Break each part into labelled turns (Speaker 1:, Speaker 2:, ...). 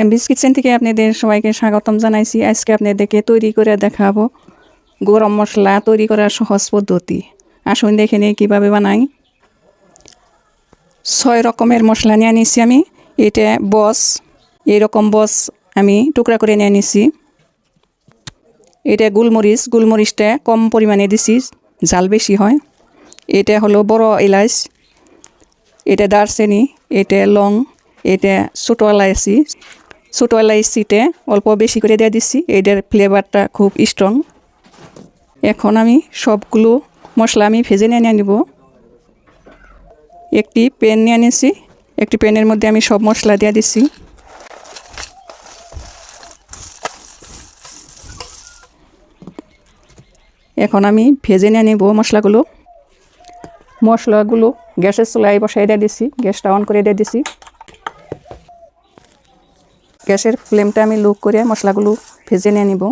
Speaker 1: এমবিস kitchen থেকে আপনাদের সবাইকে স্বাগতম জানাইছি। আজকে আপনাদেরকে তৈরি করে দেখাবো গরম মশলা তৈরি করার সহজ পদ্ধতি। আসুন দেখে নিই কীভাবে বানাই। ছয় রকমের মশলা নিয়ে নিছি আমি। এটা বস, এরকম বস আমি টুকরা করে নিয়ে নিছি। এটা গোলমরিচ, গোলমরিচটা কম পরিমাণে দিছি জাল বেশি হয়। এটা হলো বড় এলাচ, এটা দারচিনি, এটা লং, এটা ছোটো এলাইচি ছোটো এলাইচিতে অল্প বেশি করে দিয়ে দিচ্ছি এটার ফ্লেভারটা খুব স্ট্রং এখন আমি সবগুলো মশলা আমি ভেজে নিয়ে নিব। একটি প্যান নিয়ে নিয়েছি একটি প্যানের মধ্যে আমি সব মশলা দিয়ে দিচ্ছি এখন আমি ভেজে নিয়ে নেব মশলাগুলো। মশলাগুলো গ্যাসের চুলায় বসাই দিয়ে দিছি। গ্যাসটা অন করে দিয়ে দিছি। গ্যাসের ফ্লেমটা আমি লো করে মশলাগুলো ভেজে নিয়ে নিব।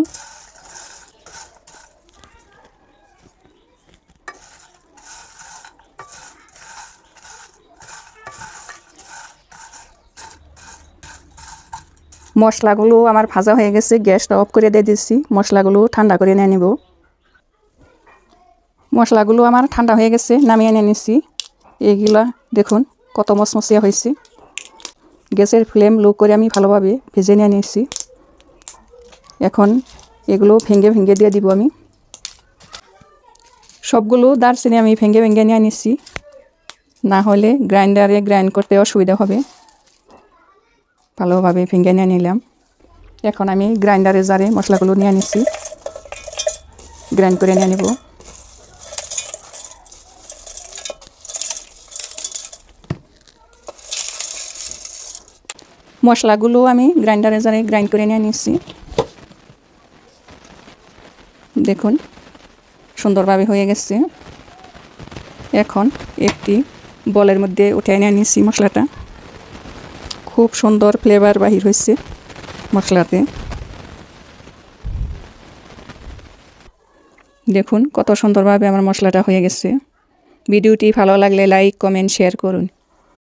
Speaker 1: মশলাগুলো আমার ভাজা হয়ে গেছে, গ্যাসটা অফ করে দিয়ে দিচ্ছি মশলাগুলো ঠান্ডা করে নিয়ে নিব। মশলাগুলো আমার ঠান্ডা হয়ে গেছে, নামিয়ে নিয়ে নিচ্ছি এইগুলা দেখুন কত মচমচিয়া হয়েছে। গ্যাসের ফ্লেম লো করে আমি ভালোভাবে ভেজে নিয়ে নিচ্ছি এখন এগুলো ভেঙে ভেঙে দিয়ে দিব আমি। সবগুলো দারচিনি আমি ভেঙে ভেঙে নিয়ে নিচ্ছি না হলে গ্রাইন্ডারে গ্রাইন্ড করতে অসুবিধা হবে। ভালোভাবে ভেঙে নিয়ে নিলাম। এখন আমি গ্রাইন্ডারে জারে মশলাগুলো নিয়ে নিচ্ছি গ্রাইন্ড করে নিয়ে নেব। মশলাগুলো আমি গ্রাইন্ডারে জারে গ্রাইন্ড করে নিয়ে নিচ্ছি দেখুন, সুন্দরভাবে হয়ে গেছে। এখন একটি বলের মধ্যে উঠে নিয়ে নিচ্ছি মশলাটা। খুব সুন্দর ফ্লেভার বাহির হয়েছে মশলাতে। দেখুন, কত সুন্দরভাবে আমার মশলাটা হয়ে গেছে। ভিডিওটি ভালো লাগলে লাইক কমেন্ট শেয়ার করুন।